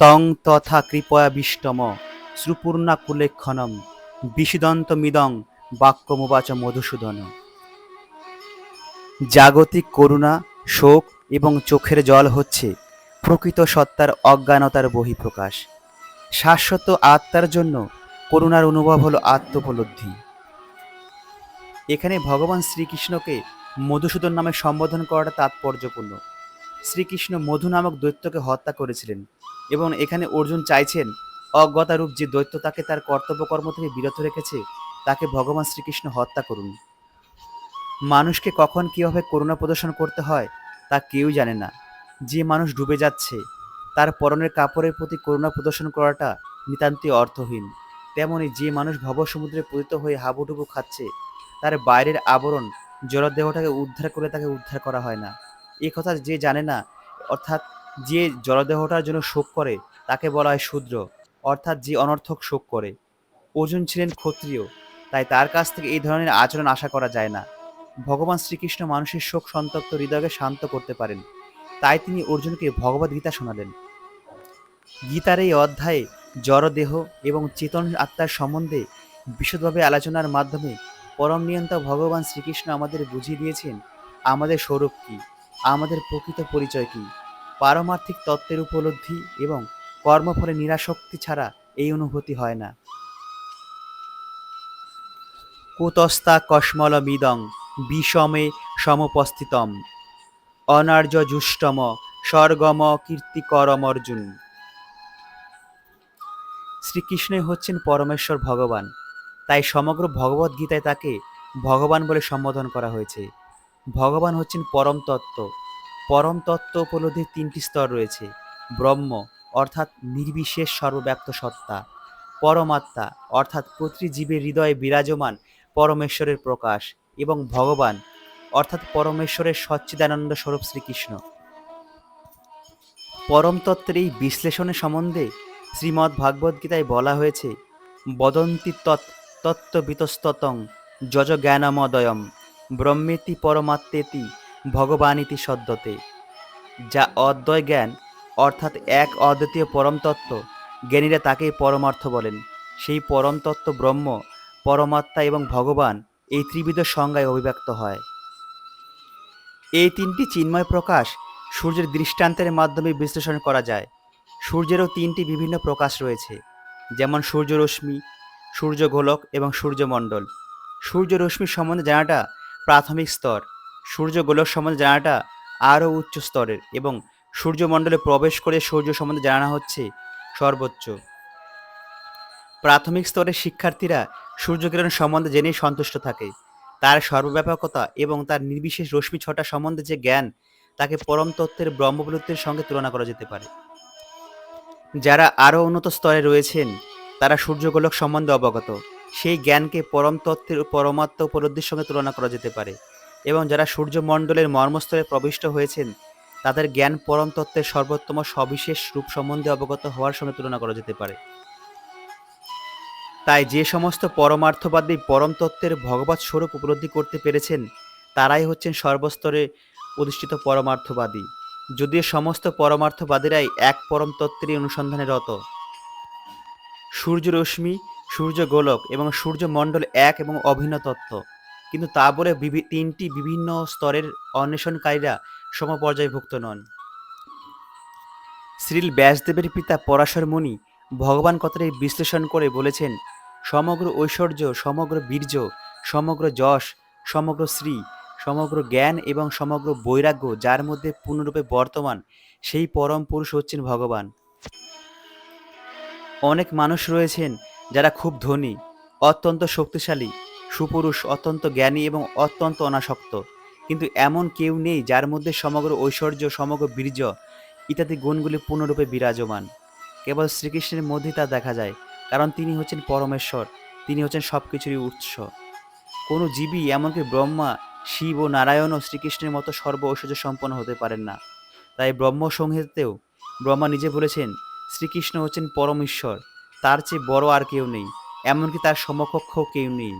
তং তথা কৃপয়াবিষ্টম শ্রুপূর্ণা কুলেক্ষণম বিষিদন্ত মিদং বাক্যমুবাচ মধুসূদন। জাগতিক করুণা, শোক এবং চোখের জল হচ্ছে প্রকৃত সত্তার অজ্ঞানতার বহিঃপ্রকাশ। শাশ্বত আত্মার জন্য করুণার অনুভব হলো আত্মোপলব্ধি। এখানে ভগবান শ্রীকৃষ্ণকে মধুসূদন নামে সম্বোধন করাটা তাৎপর্যপূর্ণ। শ্রীকৃষ্ণ মধু নামক দৈত্যকে হত্যা করেছিলেন এবং এখানে অর্জুন চাইছেন অজ্ঞতারূপ যে দৈত্য তাকে তার কর্তব্যকর্ম থেকে বিরত রেখেছে, তাকে ভগবান শ্রীকৃষ্ণ হত্যা করুন। মানুষকে কখন কীভাবে করুণা প্রদর্শন করতে হয়, তা কেউ জানে না। যে মানুষ ডুবে যাচ্ছে, তার পরনের কাপড়ের প্রতি করুণা প্রদর্শন করাটা নিতান্তই অর্থহীন। তেমনি যে মানুষ ভবসমুদ্রে পতিত হয়ে হাবুডুবু খাচ্ছে, তার বাইরের আবরণ জলদেহটাকে উদ্ধার করে তাকে উদ্ধার করা হয় না। এ কথা যে জানে না, অর্থাৎ যে জলদেহটার জন্য শোক করে, তাকে বলা হয় শূদ্র, অর্থাৎ যে অনর্থক শোক করে। অর্জুন ছিলেন ক্ষত্রিয়, তাই তার কাছ থেকে এই ধরনের আচরণ আশা করা যায় না। ভগবান শ্রীকৃষ্ণ মানুষের শোক সন্তপ্ত হৃদয়কে শান্ত করতে পারেন। তাই তিনি অর্জুনকে ভগবদ গীতা শোনালেন। গীতার এই অধ্যায়ে জড়দেহ এবং চেতন আত্মার সম্বন্ধে বিশদভাবে আলোচনার মাধ্যমে পরম নিয়ন্তা ভগবান শ্রীকৃষ্ণ আমাদের বুঝিয়ে দিয়েছেন, আমাদের স্বরূপ কী? আমাদের প্রকৃত পরিচয় কী? পারমার্থিক তত্ত্বের উপলব্ধি এবং কর্মফলে নিরাসক্তি ছাড়া এই অনুভূতি হয় না। কুতস্তা কস্মলমিদং বিষমে সমপস্থিতম। অনার্য জুষ্টম স্বর্গম কীর্তিকরম অর্জুন শ্রীকৃষ্ণই হচ্ছেন পরমেশ্বর ভগবান। তাই সমগ্র ভগবদ্গীতায় তাকে ভগবান বলে সম্বোধন করা হয়েছে। ভগবান হচ্ছেন পরম তত্ত্ব পরম তত্ত্ব উপলব্ধির তিনটি স্তর রয়েছে। ব্রহ্ম, অর্থাৎ নির্বিশেষ সর্বব্যাপ্ত সত্তা। পরমাত্মা, অর্থাৎ প্রতিটি জীবের হৃদয়ে বিরাজমান পরমেশ্বরের প্রকাশ। এবং ভগবান, অর্থাৎ পরমেশ্বরের সচ্চিদানন্দ স্বরূপ শ্রীকৃষ্ণ। পরম তত্ত্বের এই বিশ্লেষণের সম্বন্ধে শ্রীমদ্ ভাগবত গীতায় বলা হয়েছে, বদন্তি তৎ তত্ত্ববিতস্ততং যজ জ্ঞানমদয়ম ব্রহ্মেতি পরমাত্মেতি, ভগবানিতি সদ্যতে। যা অদ্বয় জ্ঞান, অর্থাৎ এক অদ্বিতীয় পরম তত্ত্ব জ্ঞানীরা তাকেই পরমার্থ বলেন। সেই পরম তত্ত্ব ব্রহ্ম, পরমাত্মা এবং ভগবান এই ত্রিবিধ সংজ্ঞায় অভিব্যক্ত হয়। এই তিনটি চিন্ময় প্রকাশ সূর্যের দৃষ্টান্তের মাধ্যমে বিশ্লেষণ করা যায়। সূর্যেরও তিনটি বিভিন্ন প্রকাশ রয়েছে, যেমন সূর্যরশ্মি, সূর্যগোলক এবং সূর্যমণ্ডল। সূর্যরশ্মি সম্বন্ধে জানাটা প্রাথমিক স্তর। সূর্যগোলক সম্বন্ধে জানাটা আরও উচ্চ স্তরের এবং সূর্যমণ্ডলে প্রবেশ করে সূর্য সম্বন্ধে জানা হচ্ছে সর্বোচ্চ। প্রাথমিক স্তরের শিক্ষার্থীরা সূর্যকিরণ সম্বন্ধে জেনেই সন্তুষ্ট থাকে। তার সর্বব্যাপকতা এবং তার নির্বিশেষ রশ্মি ছটা সম্বন্ধে যে জ্ঞান, তাকে পরম তত্ত্বের ব্রহ্মবলুত্বের সঙ্গে তুলনা করা যেতে পারে। যারা আরও উন্নত স্তরে রয়েছেন, তারা সূর্যগোলক সম্বন্ধে অবগত। সেই জ্ঞানকে পরম তত্ত্বের পরমাত্ম উপলব্ধির সঙ্গে তুলনা করা যেতে পারে। এবং যারা সূর্যমণ্ডলের মর্মস্তরে প্রবিষ্ট হয়েছেন, তাদের জ্ঞান পরম তত্ত্বের সর্বোত্তম সবিশেষ রূপ সম্বন্ধে অবগত হওয়ার সঙ্গে তুলনা করা যেতে পারে। তাই যে সমস্ত পরমার্থবাদী পরম তত্ত্বের ভগবত স্বরূপ উপলব্ধি করতে পেরেছেন, তারাই হচ্ছেন সর্বস্তরে অধিষ্ঠিত পরমার্থবাদী। যদিও সমস্ত পরমার্থবাদীরাই এক পরম তত্ত্বেরই অনুসন্ধানে রত। সূর্যরশ্মি সূর্য গোলক এবং সূর্যমণ্ডল এক এবং অভিন্ন তত্ত্ব। কিন্তু তা বলে তিনটি বিভিন্ন স্তরের অন্বেষণকারীরা সমপর্যায়ভুক্ত নন। শ্রীল ব্যাসদেবের পিতা পরাশর মুনি ভগবান কথাটি বিশ্লেষণ করে বলেছেন, সমগ্র ঐশ্বর্য, সমগ্র বীর্য, সমগ্র যশ, সমগ্র শ্রী, সমগ্র জ্ঞান এবং সমগ্র বৈরাগ্য যার মধ্যে পূর্ণরূপে বর্তমান, সেই পরম পুরুষ হচ্ছেন ভগবান। অনেক মানুষ রয়েছেন যারা খুব ধনী, অত্যন্ত শক্তিশালী, সুপুরুষ, অত্যন্ত জ্ঞানী এবং অত্যন্ত অনাসক্ত। কিন্তু এমন কেউ নেই যার মধ্যে সমগ্র ঐশ্বর্য, সমগ্র বীর্য ইত্যাদি গুণগুলি পূর্ণরূপে বিরাজমান। কেবল শ্রীকৃষ্ণের মধ্যেই তা দেখা যায়, কারণ তিনি হচ্ছেন পরমেশ্বর, তিনি হচ্ছেন সব কিছুরই উৎস। কোনো জীবই এমনকি ব্রহ্মা, শিব ও নারায়ণও শ্রীকৃষ্ণের মতো সর্ব ঐশ্বর্য সম্পন্ন হতে পারেন না। তাই ব্রহ্মসংহিতেও ব্রহ্মা নিজে বলেছেন, শ্রীকৃষ্ণ হচ্ছেন পরম ঈশ্বর তার চেয়ে বড় আর কেউ নেই, এমনকি তার সমকক্ষ কেউ নেই।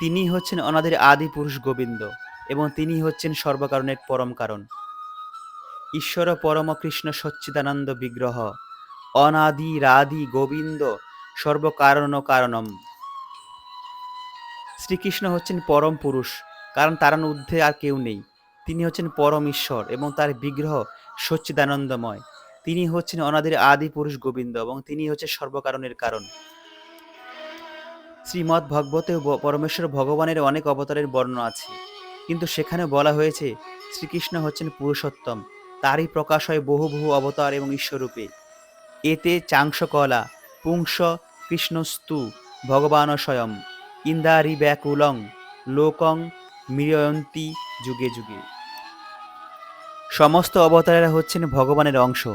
তিনি হচ্ছেন অনাদের আদি পুরুষ গোবিন্দ এবং তিনি হচ্ছেন সর্বকারণের পরম কারণ। ঈশ্বর পরম কৃষ্ণ সচ্চিদানন্দ বিগ্রহ, অনাদি রাদি গোবিন্দ সর্বকারণ কারণম। শ্রীকৃষ্ণ হচ্ছেন পরম পুরুষ, কারণ তার ঊর্ধ্বে আর কেউ নেই। তিনি হচ্ছেন পরম ঈশ্বর এবং তার বিগ্রহ সচ্চিদানন্দময়। তিনি হচ্ছেন অনাদের আদি পুরুষ গোবিন্দ এবং তিনি হচ্ছে সর্বকারণের কারণ। শ্রীমৎ ভগবতে পরমেশ্বর ভগবানের অনেক অবতারের বর্ণনা আছে। কিন্তু সেখানে বলা হয়েছে, শ্রীকৃষ্ণ হচ্ছেন পুরুষোত্তম। তারই প্রকাশ হয় বহু বহু অবতার এবং ঈশ্বরূপে এতে চাংসকলা, পুংস, কৃষ্ণস্তু, ভগবান স্বয়ং ইন্দারি ব্যাকুলং লোকং, মিরয়ন্তী, যুগে যুগে। সমস্ত অবতারেরা হচ্ছেন ভগবানের অংশ।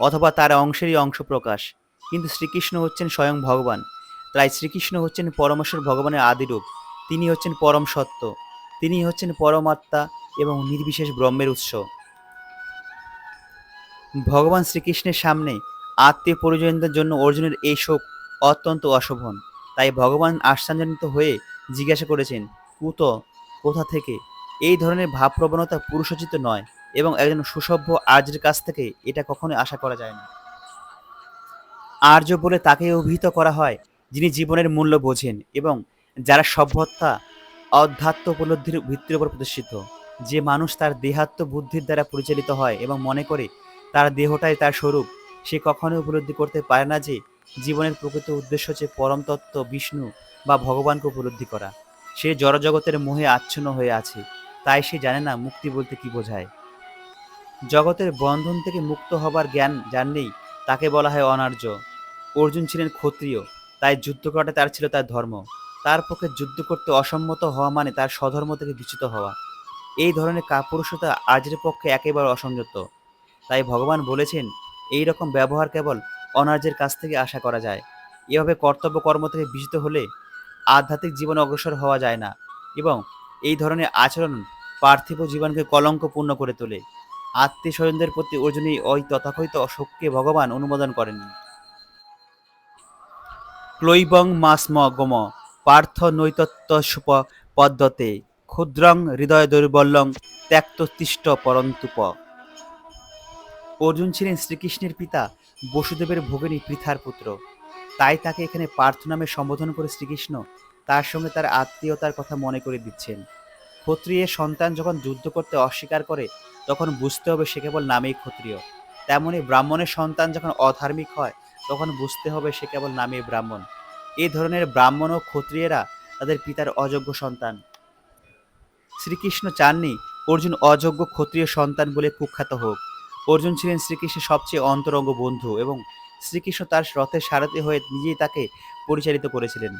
অথবা তার অংশেরই অংশ প্রকাশ। কিন্তু শ্রীকৃষ্ণ হচ্ছেন স্বয়ং ভগবান। তাই শ্রীকৃষ্ণ হচ্ছেন পরমেশ্বর ভগবানের আদিরূপ। তিনি হচ্ছেন পরম সত্য। তিনি হচ্ছেন পরমাত্মা এবং নির্বিশেষ ব্রহ্মের উৎস। ভগবান শ্রীকৃষ্ণের সামনে আত্মীয় পরিজনদের জন্য অর্জুনের এই শোক অত্যন্ত অশোভন। তাই ভগবান আশ্চর্যান্বিত হয়ে জিজ্ঞাসা করেছেন, কুত, কোথা থেকে? এই ধরনের ভাবপ্রবণতা পুরুষোচিত নয়। এবং একজন সুসভ্য আর্যের কাছ থেকে এটা কখনোই আশা করা যায় না। আর্য বলে তাকে অভিহিত করা হয়, যিনি জীবনের মূল্য বোঝেন এবং যারা সভ্যতা, অধ্যাত্ম উপলব্ধির ভিত্তির উপর প্রতিষ্ঠিত। যে মানুষ তার দেহাত্ম বুদ্ধির দ্বারা পরিচালিত হয় এবং মনে করে তার দেহটাই তার স্বরূপ, সে কখনোই উপলব্ধি করতে পারে না যে জীবনের প্রকৃত উদ্দেশ্য হচ্ছে পরম তত্ত্ব, বিষ্ণু বা ভগবানকে উপলব্ধি করা। সে জড়জগতের মোহে আচ্ছন্ন হয়ে আছে, তাই সে জানে না মুক্তি বলতে কি বোঝায়। জগতের বন্ধন থেকে মুক্ত হবার জ্ঞান যার নেই, তাকে বলা হয় অনার্য। অর্জুন ছিলেন ক্ষত্রিয়, তাই যুদ্ধ করাটা তার ছিল তার ধর্ম। তার পক্ষে যুদ্ধ করতে অসম্মত হওয়া মানে তার স্বধর্ম থেকে বিচ্যুত হওয়া। এই ধরনের কাপুরুষতা আজের পক্ষে একেবারে অসংযত। তাই ভগবান বলেছেন, এই রকম ব্যবহার কেবল অনার্যের কাছ থেকে আশা করা যায়। এভাবে কর্তব্য কর্ম থেকে বিচ্যুত হলে আধ্যাত্মিক জীবন অগ্রসর হওয়া যায় না এবং এই ধরনের আচরণ পার্থিব জীবনকে কলঙ্কপূর্ণ করে তোলে। আত্মীয় স্বজনদের প্রতি অর্জুনই ওই তথাকথিত অশোককে ভগবান অনুমোদন করেন ক্লৈবং মাসম গম পার্থ নৈতত্য সুপ পদ্ধতে ক্ষুদ্রং হৃদয় দৈর্বল্যং ত্যক্ততিষ্ঠ পরন্তুপ। অর্জুন ছিলেন শ্রীকৃষ্ণের পিতা, বসুদেবের ভগিনী পৃথার পুত্র। তাই তাকে এখানে পার্থ নামে সম্বোধন করে শ্রীকৃষ্ণ তার সঙ্গে তার আত্মীয়তার কথা মনে করে দিচ্ছেন। ক্ষত্রিয়ের সন্তান যখন যুদ্ধ করতে অস্বীকার করে, তখন বুঝতে হবে সে কেবল নামেই ক্ষত্রিয়। তেমনি ব্রাহ্মণের সন্তান যখন অধার্মিক হয়, তখন বুঝতে হবে সে কেবল নামে ব্রাহ্মণ। এই ধরনের ব্রাহ্মণ ও ক্ষত্রিয়েরা তাদের পিতার অযোগ্য সন্তান। শ্রীকৃষ্ণ চাননি, অর্জুন অযোগ্য ক্ষত্রিয় সন্তান বলে কুখ্যাত হোক। অর্জুন ছিলেন শ্রীকৃষ্ণের সবচেয়ে অন্তরঙ্গ বন্ধু এবং শ্রীকৃষ্ণ তার রথের সারথি হয়ে নিজেই তাকে পরিচালিত করেছিলেন।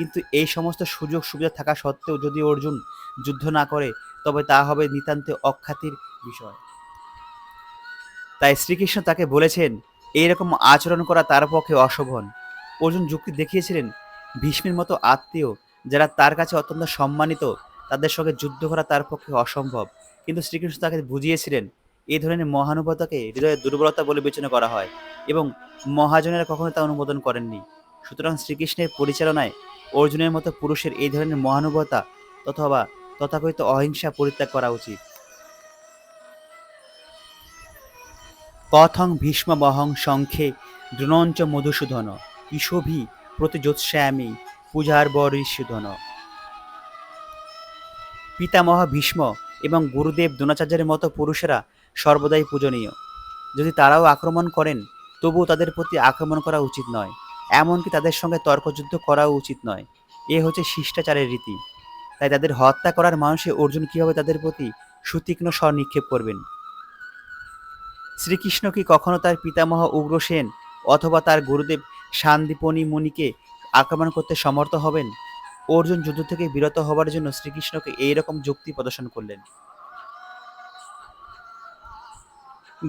কিন্তু এই সমস্ত সুযোগ সুবিধা থাকা সত্ত্বেও যদি অর্জুন যুদ্ধ না করে, তবে তা হবে নিতান্তে অখ্যাতির বিষয়। তাই শ্রীকৃষ্ণ তাকে বলেছেন, এইরকম আচরণ করা তার পক্ষে অশোভন। অর্জুন যুক্তি দেখিয়েছিলেন, ভীষ্মের মতো আত্মীয় যারা তার কাছে অত্যন্ত সম্মানিত, তাদের সঙ্গে যুদ্ধ করা তার পক্ষে অসম্ভব। কিন্তু শ্রীকৃষ্ণ তাকে বুঝিয়েছিলেন এই ধরনের মহানুভবতাকে হৃদয়ের দুর্বলতা বলে বিবেচনা করা হয় এবং মহাজনেরা কখনো তা অনুমোদন করেননি। সুতরাং শ্রীকৃষ্ণের পরিচালনায় অর্জুনের মতো পুরুষের এই ধরনের মহানুভবতা অথবা তথাকথিত অহিংসা পরিত্যাগ করা উচিত। কথং ভীষ্মবহং শঙ্খে দ্রোণঞ্চ মধুসূদন, ঈশোভি প্রতিযোৎস্যামি পূজার বরিষুধন পিতামহ ভীষ্ম এবং গুরুদেব দ্রোণাচার্যের মতো পুরুষেরা সর্বদাই পূজনীয়। যদি তারাও আক্রমণ করেন, তবুও তাদের প্রতি আক্রমণ করা উচিত নয়। এমনকি তাদের সঙ্গে তর্কযুদ্ধ করাও উচিত নয়। এ হচ্ছে শিষ্টাচারের রীতি। তাই তাদের হত্যা করার মানুষে অর্জুন কীভাবে তাদের প্রতি সুতীক্ষ্ণ স্বর নিক্ষেপ করবেন? শ্রীকৃষ্ণ কি কখনো তার পিতামহ উগ্রসেন অথবা তার গুরুদেব শান্তিপণি মুনিকে আক্রমণ করতে সমর্থ হবেন? অর্জুন যুদ্ধ থেকে বিরত হবার জন্য শ্রীকৃষ্ণকে এইরকম যুক্তি প্রদর্শন করলেন।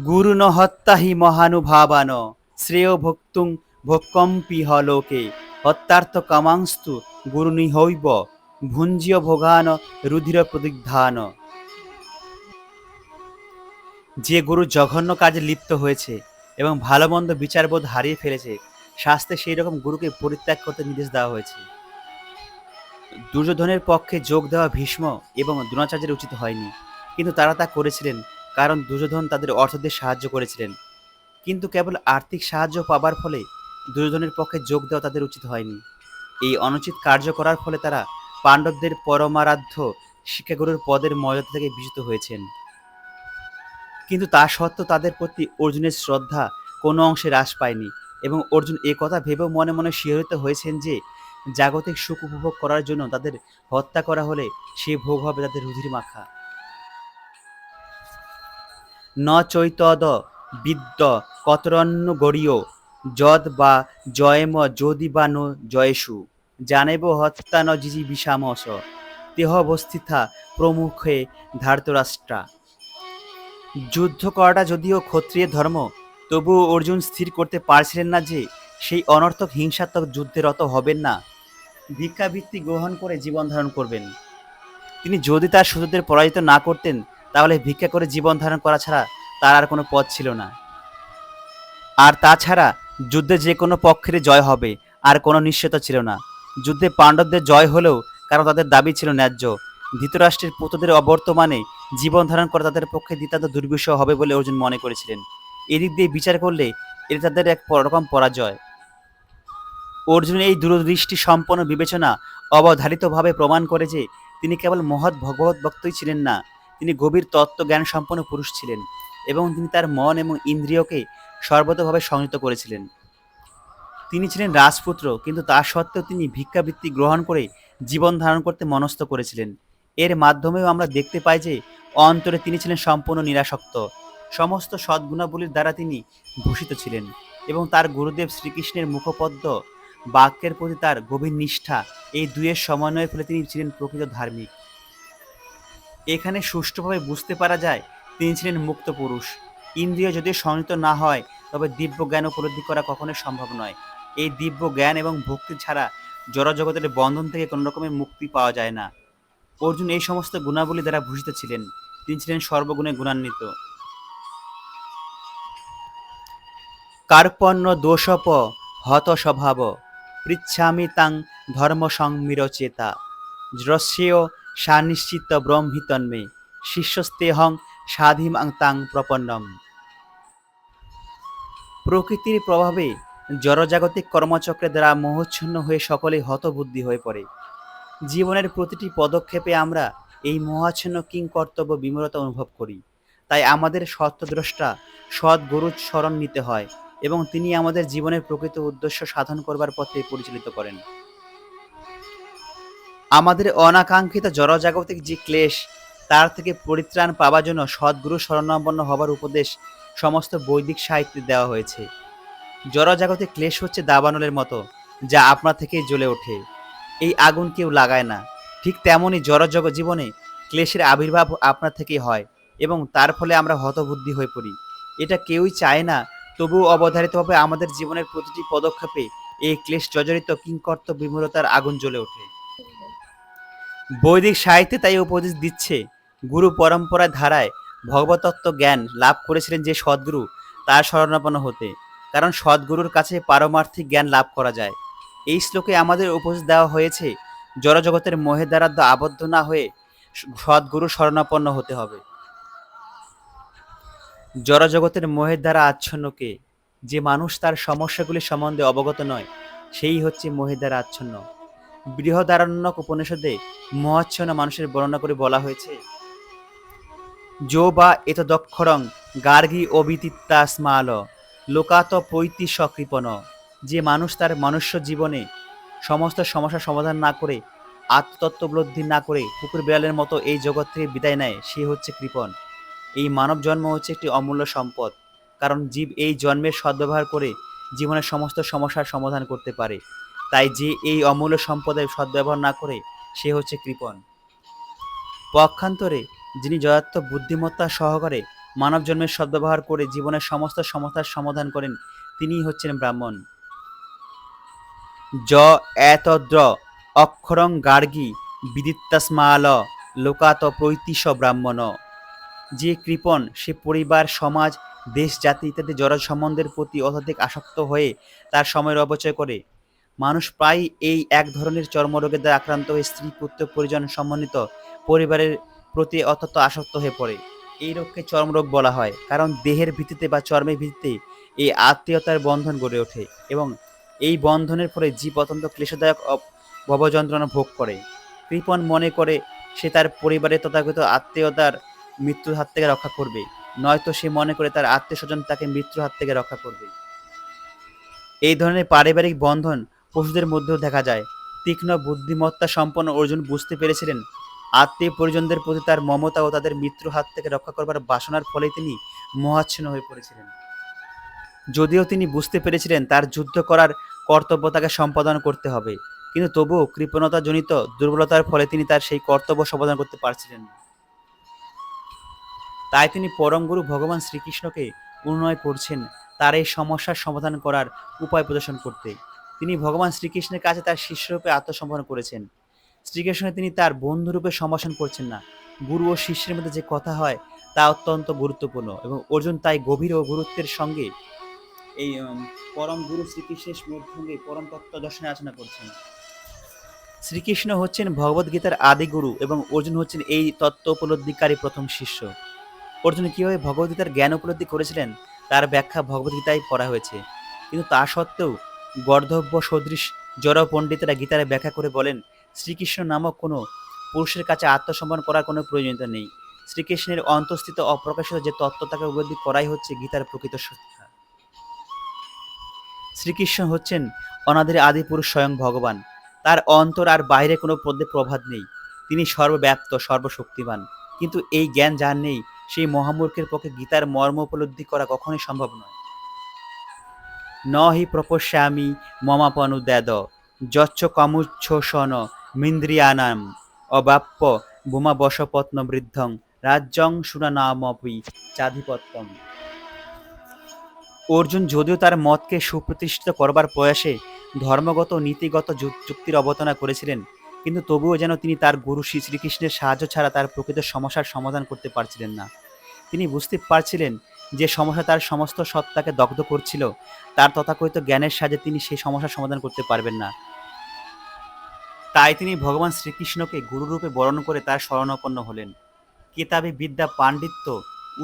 গুরু ন হত্যা হি মহানুভাবান, শ্রেয় ভক্তুং ভোক্কম্পিহ লোকে, হত্যার্থ কামাংস্তু গুরু নিহৈব ভুঞ্জীয় ভোগান রুধির প্রদিগ্ধান যে গুরু জঘন্য কাজে লিপ্ত হয়েছে এবং ভালো মন্দ বিচারবোধ হারিয়ে ফেলেছে শাস্ত্রে সেই রকম গুরুকে পরিত্যাগ করতে নির্দেশ দেওয়া হয়েছে। দুর্যোধনের পক্ষে যোগ দেওয়া ভীষ্ম এবং দ্রোণাচার্যের উচিত হয়নি, কিন্তু তারা তা করেছিলেন কারণ দুর্যোধন তাদের অর্থ দিয়ে সাহায্য করেছিলেন। কিন্তু কেবল আর্থিক সাহায্য পাবার ফলে দুর্যোধনের পক্ষে যোগ দেওয়া তাদের উচিত হয়নি। এই অনুচিত কার্য করার ফলে তারা পাণ্ডবদের পরমারাধ্য শিক্ষাগুরুর পদের মর্যাদা থেকে বিচ্যুত হয়েছেন। কিন্তু তা সত্ত্বেও তাদের প্রতি অর্জুনের শ্রদ্ধা কোনো অংশে হ্রাস পায়নি এবং অর্জুন এ কথা ভেবেও মনে মনে শিহরিত হয়েছেন যে, জাগতিক সুখ উপভোগ করার জন্য তাদের হত্যা করা হলে সে ভোগ হবে তাদের রুধির মাখা। ন চৈতদ বিদ্য কতরন্ন গড়ীয় যদ বা জয়ম যদি বা ন জয়েষু, জানেব হত্যা ন জিজি বিষামস দেহবস্থিতা প্রমুখে ধার্তরাষ্ট্রা। যুদ্ধ করাটা যদিও ক্ষত্রিয় ধর্ম, তবুও অর্জুন স্থির করতে পারছিলেন না যে সেই অনর্থক হিংসাত্মক যুদ্ধে রত হবেন না। ভিক্ষাবৃত্তি গ্রহণ করে জীবন ধারণ করবেন। তিনি যদি তার সুযোগদের পরাজিত না করতেন, তাহলে ভিক্ষা করে জীবন ধারণ করা ছাড়া তার আর কোনো পথ ছিল না। আর তাছাড়া যুদ্ধে যে কোনো পক্ষের জয় হবে, আর কোনো নিশ্চয়তা ছিল না। যুদ্ধে পাণ্ডবদের জয় হলেও কারণ তাদের দাবি ছিল ন্যায্য। ধৃতরাষ্ট্রের পুত্রদের অবর্তমানে জীবন ধারণ করা তাদের পক্ষে নিতান্ত দুর্বিষহ হবে বলে অর্জুন মনে করেছিলেন। এদিক দিয়ে বিচার করলে এটা তাদের এক রকম পরাজয়। অর্জুনের এই দূরদৃষ্টি সম্পন্ন বিবেচনা অবধারিতভাবে প্রমাণ করে যে তিনি কেবল মহৎ ভগবত ভক্তই ছিলেন না, তিনি গভীর তত্ত্ব জ্ঞান সম্পন্ন পুরুষ ছিলেন এবং তিনি তার মন এবং ইন্দ্রিয়কে সর্বতভাবে সংযত করেছিলেন। তিনি ছিলেন রাজপুত্র, কিন্তু তা সত্ত্বেও তিনি ভিক্ষাবৃত্তি গ্রহণ করে জীবন ধারণ করতে মনস্থ করেছিলেন। এর মাধ্যমেও আমরা দেখতে পাই যে, অন্তরে তিনি ছিলেন সম্পূর্ণ নিরাসক্ত। সমস্ত সদ্গুণাবলীর দ্বারা তিনি ভূষিত ছিলেন এবং তার গুরুদেব শ্রীকৃষ্ণের মুখপদ্ম বাক্যের প্রতি তার গভীর নিষ্ঠা এই দুয়ের সমন্বয়ের ফলে তিনি ছিলেন প্রকৃত ধার্মিক। এখানে সুষ্ঠুভাবে বুঝতে পারা যায়, তিনি ছিলেন মুক্ত পুরুষ। ইন্দ্রিয় যদি সংযত না হয়, তবে দিব্য জ্ঞান উপলব্ধি করা কখনোই সম্ভব নয়। এই দিব্য জ্ঞান এবং ভক্তি ছাড়া জড়জগতের বন্ধন থেকে কোনো রকমের মুক্তি পাওয়া যায় না। অর্জুন এই সমস্ত গুণাবলী দ্বারা ভূষিত ছিলেন। তিনি ছিলেন সর্বগুণে গুণান্বিত। কার্পণ্য দোষপ হত স্বভাব, পৃচ্ছামি তাং ধর্ম সংমিরচেতা। দ্রশ্যেয় সানিশ্চিত ব্রহ্মিতন্মে শিষ্যস্তেহং সাধিমাং তাং প্রপন্নম। প্রকৃতির প্রভাবে জড়জাগতিক কর্মচক্রের দ্বারা মোহচ্ছন্ন হয়ে সকলে হতবুদ্ধি হয়ে পড়ে। জীবনের প্রতিটি পদক্ষেপে আমরা এই মোহাচ্ছন্ন কিং কর্তব্য বিমরতা অনুভব করি। তাই আমাদের সত্যদ্রষ্টা সৎ গুরুর স্মরণ নিতে হয় এবং তিনি আমাদের জীবনের প্রকৃত উদ্দেশ্য সাধন করবার পথে পরিচালিত করেন। আমাদের অনাকাঙ্ক্ষিত জড়জাগতিক যে ক্লেশ তার থেকে পরিত্রাণ পাওয়ার জন্য সদ্গুরু শরণাপন্ন হবার উপদেশ সমস্ত বৈদিক সাহিত্যে দেওয়া হয়েছে। জড়জাগতিক ক্লেশ হচ্ছে দাবানলের মতো, যা আপনা থেকেই জ্বলে ওঠে। এই আগুন কেউ লাগায় না। ঠিক তেমনই জড়জগ জীবনে ক্লেশের আবির্ভাব আপনা থেকেই হয় এবং তার ফলে আমরা হতবুদ্ধি হয়ে পড়ি। এটা কেউই চায় না, তবুও অবধারিতভাবে আমাদের জীবনের প্রতিটি পদক্ষেপে এই ক্লেশ জর্জরিত কিংকর্ত বিমূলতার আগুন জ্বলে ওঠে। বৈদিক সাহিত্যে তাই উপদেশ দিচ্ছে গুরু পরম্পরার ধারায় ভগবতত্ত্ব জ্ঞান লাভ করেছিলেন যে সদ্গুরু, তার শরণাপন্ন হতে। কারণ সদ্গুরুর কাছে পারমার্থিক জ্ঞান লাভ করা যায়। এই শ্লোকে আমাদের উপদেশ দেওয়া হয়েছে, জড়জগতের মোহের দ্বারা আবদ্ধ না হয়ে সদ্গুরু শরণাপন্ন হতে হবে। জড়জগতের মোহের দ্বারা আচ্ছন্ন কে যে মানুষ তার সমস্যাগুলি সম্বন্ধে অবগত নয়, সেই হচ্ছে মোহের দ্বারা আচ্ছন্ন। বৃহদারণ্যক উপনিষদে মোহাচ্ছন্ন মানুষের বর্ণনা করে বলা হয়েছে যো বা এত দক্ষরং গার্গী অবিতিত্তা স্মাল। লোকাত পৈতি সকৃপন যে মানুষ তার মনুষ্য জীবনে সমস্ত সমস্যার সমাধান না করে আত্মতত্ত্ববলব্ধি না করে কুকুর বিড়ালের মতো এই জগৎ থেকে বিদায় নেয়, সে হচ্ছে কৃপণ। এই মানব জন্ম হচ্ছে একটি অমূল্য সম্পদ, কারণ জীব এই জন্মের সদ্ব্যবহার করে জীবনের সমস্ত সমস্যার সমাধান করতে পারে। তাই যে এই অমূল্য সম্পদের সদ্ব্যবহার না করে, সে হচ্ছে কৃপণ। পক্ষান্তরে যিনি যথার্থ বুদ্ধিমত্তা সহকারে মানব জন্মের সদ্ব্যবহার করে জীবনের সমস্ত সমস্যার সমাধান করেন, তিনিই হচ্ছেন ব্রাহ্মণ। য এতদ্র অক্ষরং গার্গী বিদিত্তাস্মাল লোকাত প্রৈতিশ ব্রাহ্মণ। যে কৃপণ, সে পরিবার, সমাজ, দেশ, জাতি ইত্যাদি জড় সম্বন্ধের প্রতি অত্যধিক আসক্ত হয়ে তার সময়ের অপচয় করে। মানুষ প্রায় এই এক ধরনের চর্মরোগের দ্বারা আক্রান্ত হয়ে স্ত্রী পুত্র পরিজন সমন্বিত পরিবারের প্রতি অত্যন্ত আসক্ত হয়ে পড়ে। এই রোগকে চর্মরোগ বলা হয়, কারণ দেহের ভিত্তিতে বা চর্মের ভিত্তিতে এই আত্মীয়তার বন্ধন গড়ে ওঠে এবং এই বন্ধনের ফলে জীব অত্যন্ত ক্লেশদায়ক ভবযন্ত্রণা ভোগ করে। কৃপণ মনে করে সে তার পরিবারের তথাগত আত্মীয়তার মৃত্যুর হাত থেকে রক্ষা করবে, নয়তো সে মনে করে তার আত্মীয় স্বজন তাকে মৃত্যুর হাত থেকে রক্ষা করবে। এই ধরনের পারিবারিক বন্ধন পশুদের মধ্যেও দেখা যায়। তীক্ষ্ণ বুদ্ধিমত্তা সম্পন্ন অর্জুন বুঝতে পেরেছিলেন আত্মীয় পরিজনদের প্রতি তার মমতা ও তাদের মৃত্যুর হাত থেকে রক্ষা করবার বাসনার ফলে তিনি মোহাচ্ছন্ন হয়ে পড়েছিলেন। যদিও তিনি বুঝতে পেরেছিলেন তার যুদ্ধ করার কর্তব্য তাকে সম্পাদন করতে হবে, কিন্তু তবুও কৃপণতাজনিত দুর্বলতার ফলে তিনি তার সেই কর্তব্য সম্পাদন করতে পারছিলেন না। তাই তিনি পরম গুরু ভগবান শ্রীকৃষ্ণকে অনুনয় করছেন, তার এই সমস্যার সমাধান করার উপায় প্রদর্শন করতে। তিনি ভগবান শ্রীকৃষ্ণের কাছে তার শিষ্যরূপে আত্মসমর্পণ করেছেন। শ্রীকৃষ্ণকে তিনি তার বন্ধুরূপে সম্ভাষণ করছেন না। গুরু ও শিষ্যের মধ্যে যে কথা হয়, তা অত্যন্ত গুরুত্বপূর্ণ এবং অর্জুন তাই গভীর ও গুরুত্বের সঙ্গে এই পরম গুরু শ্রীকৃষ্ণের সঙ্গে পরম তত্ত্ব দর্শনে আলোচনা করছেন। শ্রীকৃষ্ণ হচ্ছেন ভগবদ গীতার আদি গুরু এবং অর্জুন হচ্ছেন এই তত্ত্ব উপলব্ধিকারী প্রথম শিষ্য। অর্জুন কীভাবে ভগবদ্গীতার জ্ঞান উপলব্ধি করেছিলেন, তার ব্যাখ্যা ভগবদ্গীতায় করা হয়েছে। কিন্তু তা সত্ত্বেও গর্ধব্য সদৃশ জড় পণ্ডিতরা গীতারে ব্যাখ্যা করে বলেন শ্রীকৃষ্ণ নামক কোনো পুরুষের কাছে আত্মসম্মান করার কোনো প্রয়োজনীয়তা নেই। শ্রীকৃষ্ণের অন্তঃস্থিত অপ্রকাশিত যে তত্ত্ব তাকে উপলব্ধি করাই হচ্ছে গীতার প্রকৃত শিক্ষা শ্রীকৃষ্ণ হচ্ছেন অনাদের আদি পুরুষ স্বয়ং ভগবান। তার অন্তর আর বাইরে কোনো প্রভাত নেই। তিনি সর্বব্যাপ্ত, সর্বশক্তিমান। কিন্তু এই জ্ঞান যার নেই, সেই মহামূর্খের পক্ষে গীতার মর্ম উপলব্ধি করা কখনোই সম্ভব নয়। ন হি মমাপনু দেদ যচ্ছ কমুচ্ছ্বসন মিন্দ্রিয়ানাম অবাপ্য বোমা বশপত্ন বৃদ্ধং রাজ্যং সুনানামপি চাধিপত্যম। অর্জুন, যদিও তার মতকে সুপ্রতিষ্ঠিত করবার প্রয়াসে ধর্মগত নীতিগত যুক্তির অবতারণা করেছিলেন, কিন্তু তবুও যেন তিনি তার গুরু শ্রী শ্রীকৃষ্ণের সাহায্য ছাড়া তার প্রকৃত সমস্যার সমাধান করতে পারছিলেন না। তিনি বুঝতে পারছিলেন যে সমস্যা তার সমস্ত সত্তাকে দগ্ধ করছিল, তার তথাকথিত জ্ঞানের সাহায্যে তিনি সেই সমস্যার সমাধান করতে পারবেন না। তাই তিনি ভগবান শ্রীকৃষ্ণকে গুরুরূপে বরণ করে তার শরণাপন্ন হলেন। কিতাবী বিদ্যা, পাণ্ডিত্য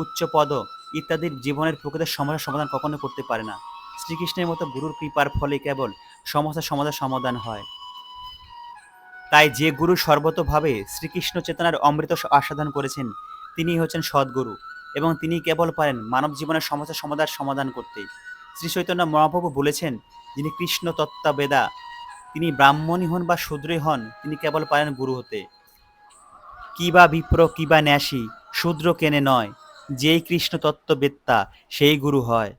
উচ্চ পদ ইত্যাদির জীবনের প্রকৃত সমস্যার সমাধান কখনো করতে পারে না। শ্রীকৃষ্ণের মতো গুরুর কৃপার ফলে কেবল সমস্যার সমাধান সমাধান হয়। তাই যে গুরু সর্বতভাবে শ্রীকৃষ্ণ চেতনার অমৃত আস্বাদন করেছেন তিনি হচ্ছেন সদ্গুরু এবং তিনি কেবল পারেন মানব জীবনের সমস্যার সমাধান সমাধান করতে। শ্রী চৈতন্য মহাপ্রভু বলেছেন, যিনি কৃষ্ণ তত্ত্ববেদা তিনি ব্রাহ্মণই হন বা শূদ্রই হন, তিনি কেবল পারেন গুরু হতে। কি বা বিপ্র কি বা ন্যাসী, শূদ্র কেনে নয়, যেই কৃষ্ণ তত্ত্ববেত্তা, সেই গুরু হয়।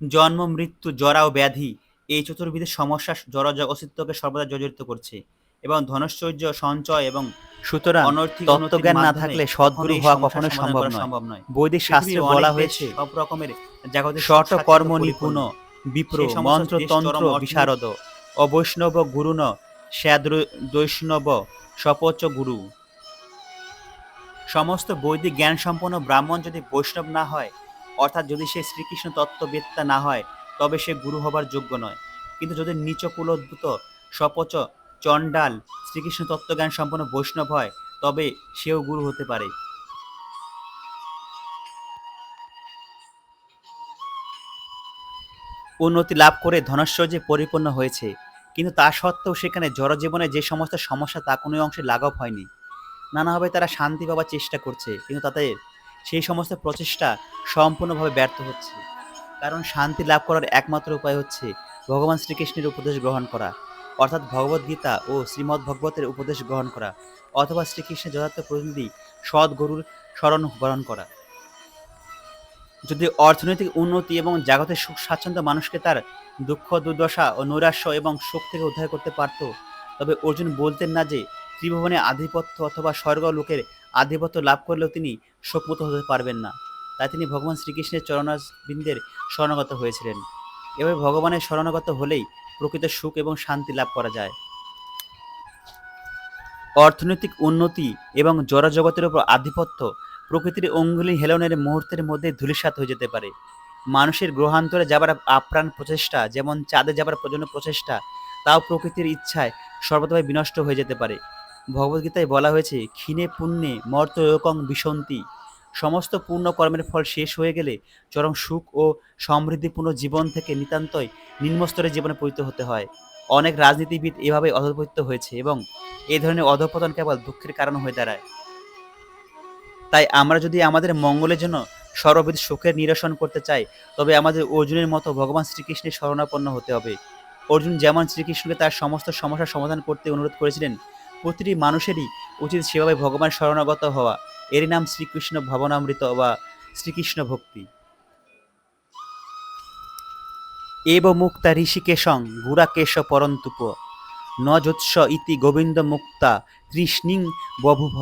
জন্ম, মৃত্যু, জরা ও ব্যাধি, এই চতুর্বিধের সমস্যা জড় অস্তিত্বকে সর্বদা জর্জরিত করছে এবং ধনৈশ্বর্য সঞ্চয় এবং সুতরাং তত্ত্বজ্ঞান না থাকলে সদ্গুরু হওয়া কখনো সম্ভব নয়। বৈদিক শাস্ত্রে বলা হয়েছে সব রকমের শট কর্ম নিপুণ বিপ্র মন্ত্রতন্ত্র বিশারদ অবৈষ্ণব গুরুন সপচ গুরু। সমস্ত বৈদিক জ্ঞান সম্পন্ন ব্রাহ্মণ যদি বৈষ্ণব না হয় অর্থাৎ যদি সে শ্রীকৃষ্ণ তত্ত্ববেত্তা না হয় তবে সে গুরু হবার যোগ্য নয়। কিন্তু যদি নিচ কুলোদ্ভূত সপচ চণ্ডাল শ্রীকৃষ্ণ তত্ত্বজ্ঞান সম্পন্ন বৈষ্ণব হয়, তবে সেও গুরু হতে পারে। উন্নতি লাভ করে ধনৈশ্বর্যে পরিপূর্ণ হয়েছে, কিন্তু তা সত্ত্বেও সেখানে জড়জীবনে যে সমস্ত সমস্যা তা কোনো অংশে লাঘব হয়নি। নানাভাবে তারা শান্তি পাওয়ার চেষ্টা করছে, কিন্তু তাদের সেই সমস্ত প্রচেষ্টা সম্পূর্ণভাবে ব্যর্থ হচ্ছে। কারণ শান্তি লাভ করার একমাত্র উপায় হচ্ছে ভগবান শ্রীকৃষ্ণের উপদেশ গ্রহণ করা। অর্থাৎ ভগবদ গীতা ও শ্রীমদ্ ভগবতের উপদেশ গ্রহণ করা অথবা শ্রীকৃষ্ণের যথার্থ প্রতিনিধি সদ্গুরুর স্মরণ গ্রহণ করা। যদি অর্থনৈতিক উন্নতি এবং জাগতিক সুখ স্বাচ্ছন্দ্য মানুষকে তার দুঃখ, দুর্দশা ও নৈরাশ্য এবং সুখ থেকে উদ্ধার করতে পারত, তবে অর্জুন বলতেন না যে ত্রিভুবনে আধিপত্য অথবা স্বর্গ লোকের আধিপত্য লাভ করলেও তিনি শোকমুক্ত হতে পারবেন না। তাই তিনি ভগবান শ্রীকৃষ্ণের চরণাবিন্দের শরণাগত হয়েছিলেন। এভাবে ভগবানের শরণাগত হলেই প্রকৃত সুখ এবং শান্তি লাভ করা যায়। অর্থনৈতিক উন্নতি এবং জড়জগতের উপর আধিপত্য প্রকৃতির অঙ্গুলি হেলনের মুহূর্তের মধ্যে ধূলিসাৎ হয়ে যেতে পারে। মানুষের গ্রহান্তরে যাবার আপ্রাণ প্রচেষ্টা, যেমন চাঁদে যাবার প্রজন্য প্রচেষ্টা, তাও প্রকৃতির ইচ্ছায় সর্বতভাবে বিনষ্ট হয়ে যেতে পারে। ভগবদ্গীতায় বলা হয়েছে, ক্ষীণে পুণ্যে মর্তয়কং বিসন্তি সমস্ত পূর্ণ কর্মের ফল শেষ হয়ে গেলে চরম সুখ ও সমৃদ্ধিপূর্ণ জীবন থেকে নিতান্তই নিম্নস্তরের জীবনে পরিণত হতে হয়। অনেক রাজনীতিবিদ এভাবে অধপতিত হয়েছে এবং এই ধরনের অধপতন কেবল দুঃখের কারণ হয়ে দাঁড়ায়। তাই আমরা যদি আমাদের মঙ্গলের জন্য সর্ববিধ সুখের নিরসন করতে চাই, তবে আমাদের অর্জুনের মতো ভগবান শ্রীকৃষ্ণের শরণাপন্ন হতে হবে। অর্জুন যেমন শ্রীকৃষ্ণকে তার সমস্ত সমস্যার সমাধান করতে অনুরোধ করেছিলেন, প্রতিটি মানুষেরই উচিত সেভাবে ভগবান শরণাগত হওয়া। এরই নাম শ্রীকৃষ্ণ ভবনামৃত বা শ্রীকৃষ্ণ ভক্তি। এব মুক্তা ঋষিকেশং গুড়াকেশ পরন্তুপ ন যোৎস ইতি গোবিন্দ মুক্তা তৃষ্ণিং বভুভ।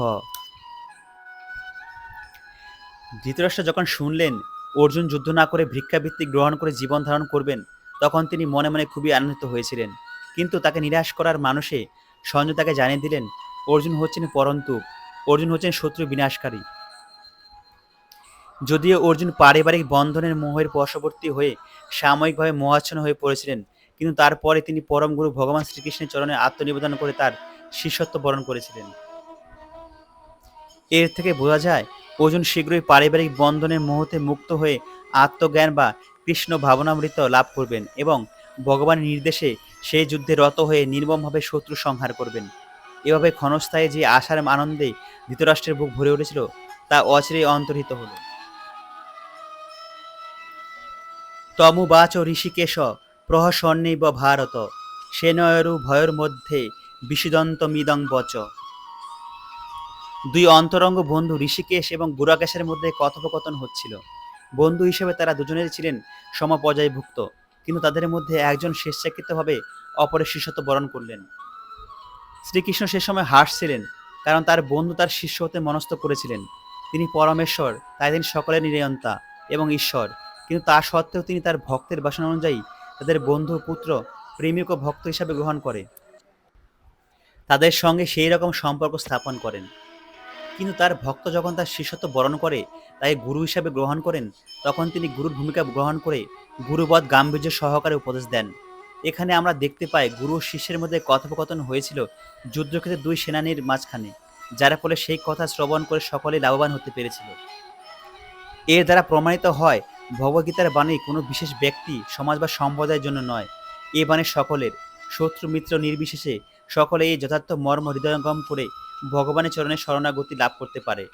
ধৃতরাষ্ট্র যখন শুনলেন, অর্জুন যুদ্ধ না করে ভিক্ষাবৃত্তি গ্রহণ করে জীবন ধারণ করবেন, তখন তিনি মনে মনে খুবই আনন্দিত হয়েছিলেন। কিন্তু তাকে নিরাশ করার মানুষে সঞ্জয় তাকে জানিয়ে দিলেন, অর্জুন হচ্ছেন পরন্তুক অর্জুন হচ্ছেন শত্রু বিনাশকারী। যদিও অর্জুন পারিবারিক বন্ধনের মোহের বশবর্তী হয়ে সাময়িকভাবে মোহাচ্ছন্ন হয়ে পড়েছিলেন, কিন্তু তারপরে তিনি পরম গুরু ভগবান শ্রীকৃষ্ণের চরণে আত্মনিবেদন করে তার শিষ্যত্ব বরণ করেছিলেন। এর থেকে বোঝা যায়, অর্জুন শীঘ্রই পারিবারিক বন্ধনের মোহতে মুক্ত হয়ে আত্মজ্ঞান বা কৃষ্ণ ভাবনামৃত লাভ করবেন এবং ভগবানের নির্দেশে সেই যুদ্ধে রত হয়ে নির্মমভাবে শত্রু সংহার করবেন। এভাবে ক্ষণস্থায়ী যে আশার আনন্দে ধৃতরাষ্ট্রের বুক ভরে উঠেছিল, তা অচিরেই অন্তর্হিত হল। তমুবাচ ঋষিকেশ প্রহসন্নৈব ভারত, সেনয়রু ভয়ের মধ্যে বিষিদন্তমিদং বচ। দুই অন্তরঙ্গ বন্ধু ঋষিকেশ এবং গুরাকেশের মধ্যে কথোপকথন হচ্ছিল। বন্ধু হিসেবে তারা দুজনেই ছিলেন সমপর্যায়ভুক্ত, কিন্তু তাদের মধ্যে একজন স্বেচ্ছাকৃতভাবে অপরের শিষ্যত্ব বরণ করলেন। শ্রীকৃষ্ণ সে সময় হাসছিলেন, কারণ তার বন্ধু তার শিষ্য হতে মনস্থ করেছিলেন। তিনি পরমেশ্বর, তাই তিনি সকলের নিরয়ন্তা এবং ঈশ্বর। কিন্তু তা সত্ত্বেও তিনি তার ভক্তের বাসনা অনুযায়ী তাদের বন্ধু, পুত্র, প্রেমিক ও ভক্ত হিসাবে গ্রহণ করে। তাদের সঙ্গে সেই রকম সম্পর্ক স্থাপন করেন। কিন্তু তার ভক্ত যখন তার শিষ্যত্ব বরণ করে, তাই গুরু হিসাবে গ্রহণ করেন, তখন তিনি গুরুর ভূমিকা গ্রহণ করে গুরুবধ গাম্ভীর্য সহকারে উপদেশ দেন। এখানে আমরা দেখতে পাই গুরু শিষ্যের মধ্যে কথোপকথন হয়েছিল যুদ্ধক্ষেত্রে দুই সেনানীর মাঝখানে, যার ফলে সেই কথা শ্রবণ করে সকলে লাভবান হতে পেরেছিল। এর দ্বারা প্রমাণিত হয়, ভগবদ্গীতার বাণী কোনো বিশেষ ব্যক্তি, সমাজ বা সম্প্রদায়ের জন্য নয়। এ বাণী সকলের, শত্রু, মিত্র, নির্বিশেষে সকলে এই যথার্থ মর্ম, হৃদয়ঙ্গম করে ভগবানের চরণে শরণাগতি লাভ করতে পারে।